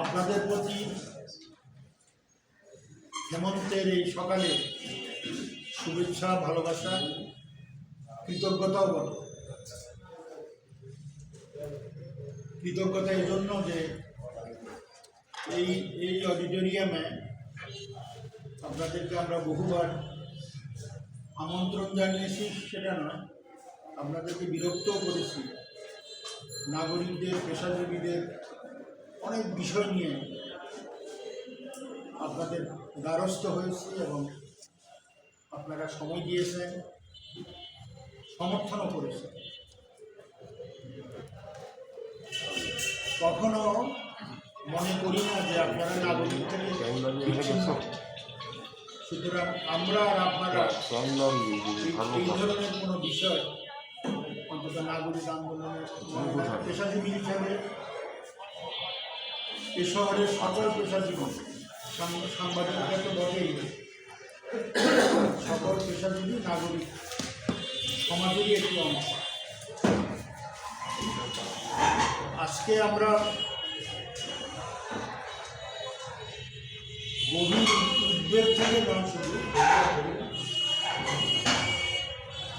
আপনাদের প্রতি হেমন্তের এই সকালে শুভেচ্ছা, ভালোবাসা, কৃতজ্ঞতাও বলো কৃতজ্ঞতা এই জন্য যে এই এই অডিটোরিয়ামে আপনাদেরকে আমরা বহুবার আমন্ত্রণ জানিয়েছি, সেটা নয়, আপনাদেরকে বিরক্তও করেছি। নাগরিকদের, পেশাজীবীদের অনেক বিষয় নিয়ে আপনাদের দ্বারস্থ হয়েছি এবং আপনারা সময় দিয়েছেন সমর্থনও করেছেন। কখনো মনে করি না যে আপনারা নাগরিক থেকে সুতরাং আমরা আর আপনারা এই- ধরনের কোনো বিষয় অন্তত নাগরিক আন্দোলনের পেশাজীবী হিসাবে এ শহরের সকল পেশাজীবী সাং- সাংবাদিকরা তো বটেই সকল পেশাজীবী নাগরিক। সমাজেরই একটি অংশ। আজকে আমরা গভীর উদ্বেগ থেকে নয় শুধু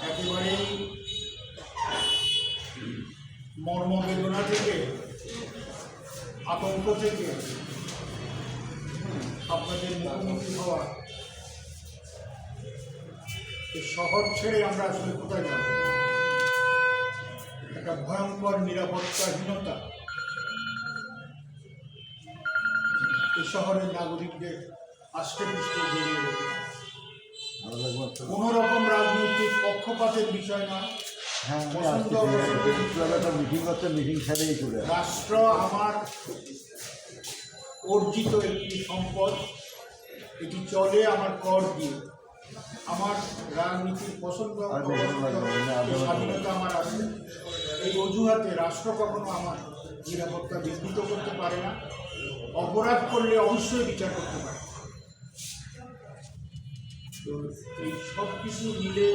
একেবারেই মর্মবেদনা থেকে আতঙ্ক থেকে। আপনাদের মুখোমুখি হওয়া। শহর ছেড়ে আমরা আসলে কোথায় যাব? একটা ভয়ঙ্কর নিরাপত্তাহীনতা। এই শহরের নাগরিকদের আষ্টে পৃষ্ঠে জড়িয়ে কোনো রকম রাজনৈতিক পক্ষপাতের বিষয় না। হ্যাঁ একটু মিটিং করতে মিটিং সেরেই চলে রাষ্ট্র আমার অর্জিত একটি সম্পদ। এটি চলে আমার কর দিয়ে। আমার রাজনীতির পছন্দ স্বাধীনতা আমার আছে। এই অজুহাতে রাষ্ট্র কখনো আমার নিরাপত্তা বিঘ্নিত করতে পারে না। অপরাধ করলে অবশ্যই বিচার করতে পারে। তো এই সব কিছু মিলে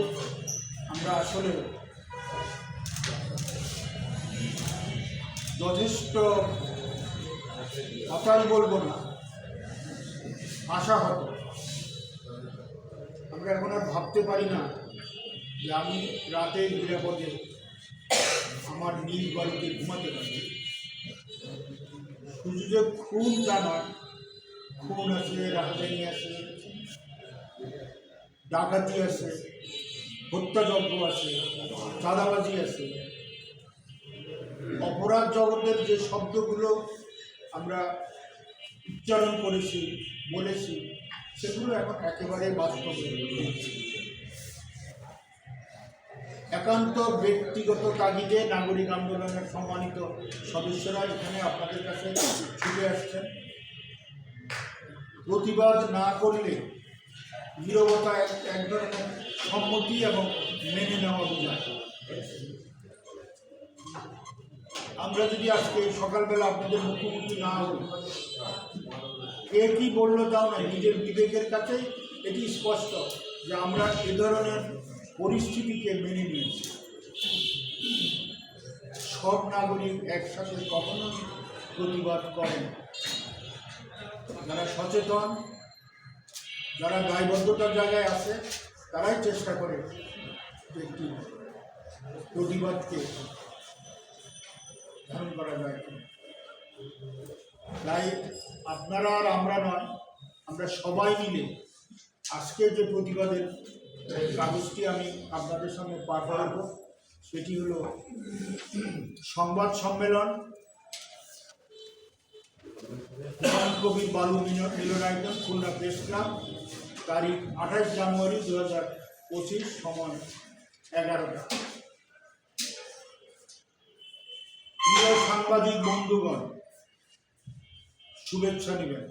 আমরা আসলে যথেষ্ট হতাশ বলব না। আশাহত আমরা এখন আর ভাবতে পারি না যে আমি রাতে নিরাপদে আমার নিজ বাড়িতে ঘুমাতে পারি। শুধু যে খুন তা নয়। খুন আছে রাজধানী আছে, ডাকাতি আছে। হত্যাযজ্ঞ আছে, চাঁদাবাজি আছে। অপরাধ জগতের যে শব্দগুলো আমরা উচ্চারণ করেছি, বলেছি, সেগুলো এখন একেবারে বাস্তব একান্ত ব্যক্তিগত তাগিদে নাগরিক আন্দোলনের সম্মানিত সদস্যরা এখানে আপনাদের কাছে ছুটে আসছেন। প্রতিবাদ না করলে নীরবতা এক ধরনের সম্মতি এবং মেনে নেওয়া বোঝায় আমরা যদি আজকে সকালবেলা আপনাদের মুখোমুখি না হই কে কি বলল তাও নয়, নিজের বিবেকের কাছে এটি স্পষ্ট যে আমরা এ ধরনের পরিস্থিতিকে মেনে নিয়েছি। সব নাগরিক একসাথে কখনোই প্রতিবাদ করেন যারা সচেতন, যারা দায়বদ্ধতার জায়গায় আছে তারাই চেষ্টা করে একটি প্রতিবাদকে ধারণ করা যায় তাই আপনারা আর আমরা নয়, আমরা সবাই মিলে আজকে যে প্রতিবাদের কাগজটি আমি আপনাদের সঙ্গে পাঠ করব, সেটি হলো সংবাদ সম্মেলন। কবির বালু মিলন মিলনায়তন খুলনা প্রেস ক্লাব। তারিখ আঠাশ জানুয়ারি দু হাজার পঁচিশ সময় এগারোটা। প্রিয় সাংবাদিক বন্ধুগণ, শুভেচ্ছা নেবেন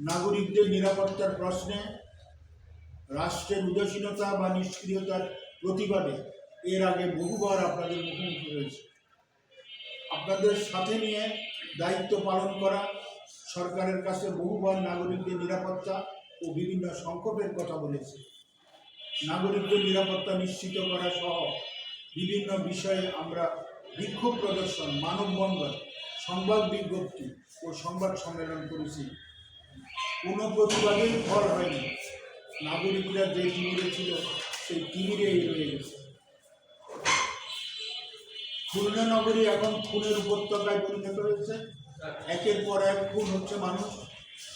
নাগরিকদের নিরাপত্তার প্রশ্নে রাষ্ট্রের উদাসীনতা বা নিষ্ক্রিয়তার প্রতিবাদে এর আগে বহুবার আপনাদের মুখোমুখি হয়েছে। আপনাদের সাথে নিয়ে দায়িত্ব পালন করা, সরকারের কাছে বহুবার নাগরিকদের নিরাপত্তা ও বিভিন্ন সংকটের কথা বলেছে। নাগরিকদের নিরাপত্তা নিশ্চিত করা সহ বিভিন্ন বিষয়ে আমরা বিক্ষোভ প্রদর্শন, মানববন্ধন, সংবাদ বিজ্ঞপ্তি ও সংবাদ সম্মেলন করেছি। কোনো প্রতিবাদের ফল হয়নি। নাগরিকরা যে টিমিরে ছিল, সেই টিমিরেই রয়ে গেছে। খুলনা নগরী এখন খুনের উপত্যকায় পরিণত হয়েছে। একের পর এক খুন হচ্ছে মানুষ।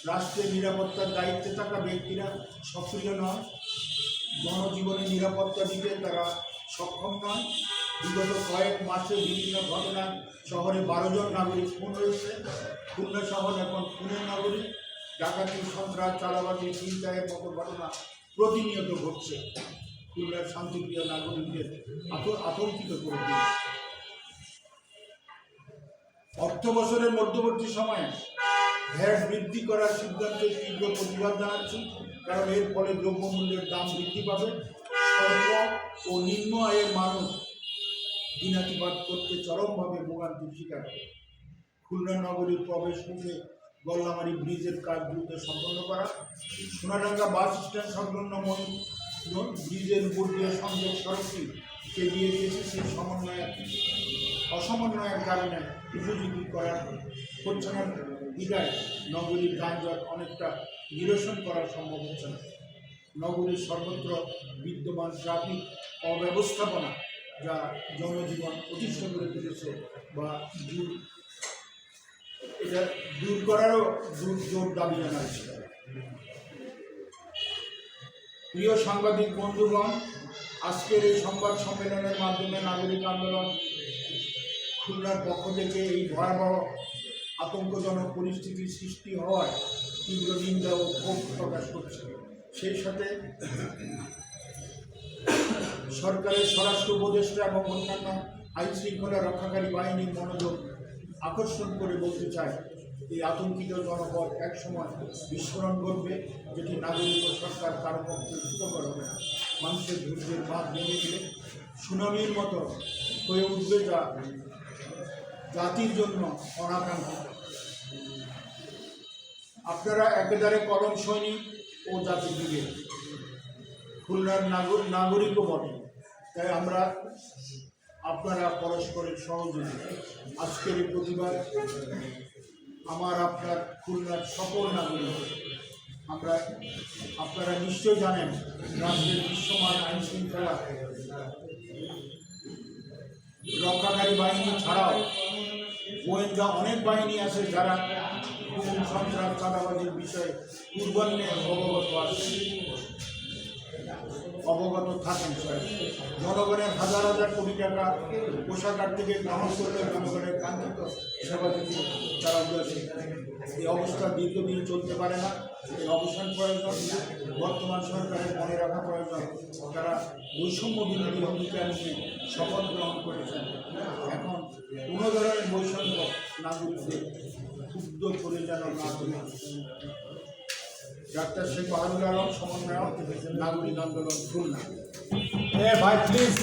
রাষ্ট্রের নিরাপত্তার দায়িত্বে থাকা ব্যক্তিরা সক্রিয় নয় জনজীবনে নিরাপত্তা দিতে তারা সক্ষম নয় বিগত কয়েক মাসে বিভিন্ন ঘটনায় শহরে বারো জন নাগরিক খুন হয়েছে। খুলনা শহর এখন খুনের নগরী ডাকাতি, সন্ত্রাস চালাবাজি চিন্তায়ের মতো ঘটনা প্রতিনিয়ত ঘটছে। খুলনার শান্তিপ্রিয় নাগরিকদের আত- আতঙ্কিত করে দিয়েছে। অর্থ বছরের মধ্যবর্তী সময়ে ভ্যাট বৃদ্ধি করার সিদ্ধান্তের তীব্র প্রতিবাদ জানাচ্ছি, কারণ এর ফলে দ্রব্যমূল্যের দাম বৃদ্ধি পাবে। ও নিম্ন আয়ের মানুষ দিনাতিপাত করতে চরমভাবে ভোগান্তির শিকার হবে। খুলনা নগরীর প্রবেশ মুখে গল্লামারি ব্রিজের কাজ দ্রুত সম্পন্ন করা, সোনাডাঙ্গা বাস স্ট্যান্ড সংলগ্ন ব্রিজের উপর দিয়ে সংযোগ সড়কটি কেবিএ সেই সমন্বয়ের অসমন্বয়ের কারণে উপযোগী করা হচ্ছে না। বিদায় নগরীর যানজট অনেকটা নিরসন করা সম্ভব হচ্ছে না। নগরীর সর্বত্র বিদ্যমান ট্রাফিক অব্যবস্থাপনা যা জনজীবন অতিষ্ঠ করে তুলেছে বা দূর এটা দূর করারও দূর জোর দাবি জানাচ্ছে। প্রিয় সাংবাদিক বন্ধুগণ, আজকের এই সংবাদ সম্মেলনের মাধ্যমে নাগরিক আন্দোলন খুলনার পক্ষ থেকে এই ভয়াবহ আতঙ্কজনক পরিস্থিতির সৃষ্টি হওয়ায় তীব্র নিন্দা ও ক্ষোভ প্রকাশ করছে। সেই সাথে সরকারের স্বরাষ্ট্র উপদেষ্টা এবং অন্যান্য আইন শৃঙ্খলা রক্ষাকারী বাহিনীর মনোযোগ আকর্ষণ করে বলতে চায়, এই আতঙ্কিত জনপদ একসময় বিস্ফোরণ ঘটবে, যেটি নাগরিক ও সরকার কারও পক্ষে সুখকর হবে না। মানুষের ধৈর্যের বাঁধ ভেঙে গেলে সুনামির মতো হয়ে উঠবে যা জাতির জন্য অনাকাঙ্ক্ষিত। আপনারা একেবারে কলম সৈনিক ও জাতির দিকে। খুলনার নাগর- নাগরিকও বটে। তাই আমরা আপনারা পরস্পরের সহযোগী। আজকের এই আমার, আপনার খুলনার সকল নাগরিক। আমরা, আপনারা নিশ্চয় জানেন রাজ্যের বিশ্বমান আইন শৃঙ্খলা রক্ষাকারী বাহিনী ছাড়াও গোয়েন্দা অনেক বাহিনী আছে যারা সন্ত্রাস চাঁদাবাজির বিষয়ে পূর্বান্নে অবগত আছে। অবগত থাকেন জনগণের হাজার হাজার কোটি টাকা কোষাগার থেকে গ্রহণ করলে জনগণের কাঙ্ক্ষিত সেবা দিতে তারা এই অবস্থা দীর্ঘদিন চলতে পারে না। এই অবসান প্রয়োজন। বর্তমান সরকারের মনে রাখা প্রয়োজন। তারা বৈষম্য বিরোধী অঙ্গীকার নিয়ে শপথ গ্রহণ করেছেন। এখন কোনো ধরনের বৈষম্য নাগরিকদের ক্ষুব্ধ করে যেন না ডাক্তার শেখ বাহাদুর আলম সমন্বয়ক নাগরিক আন্দোলন খুলনা। হ্যাঁ ভাই প্লিজ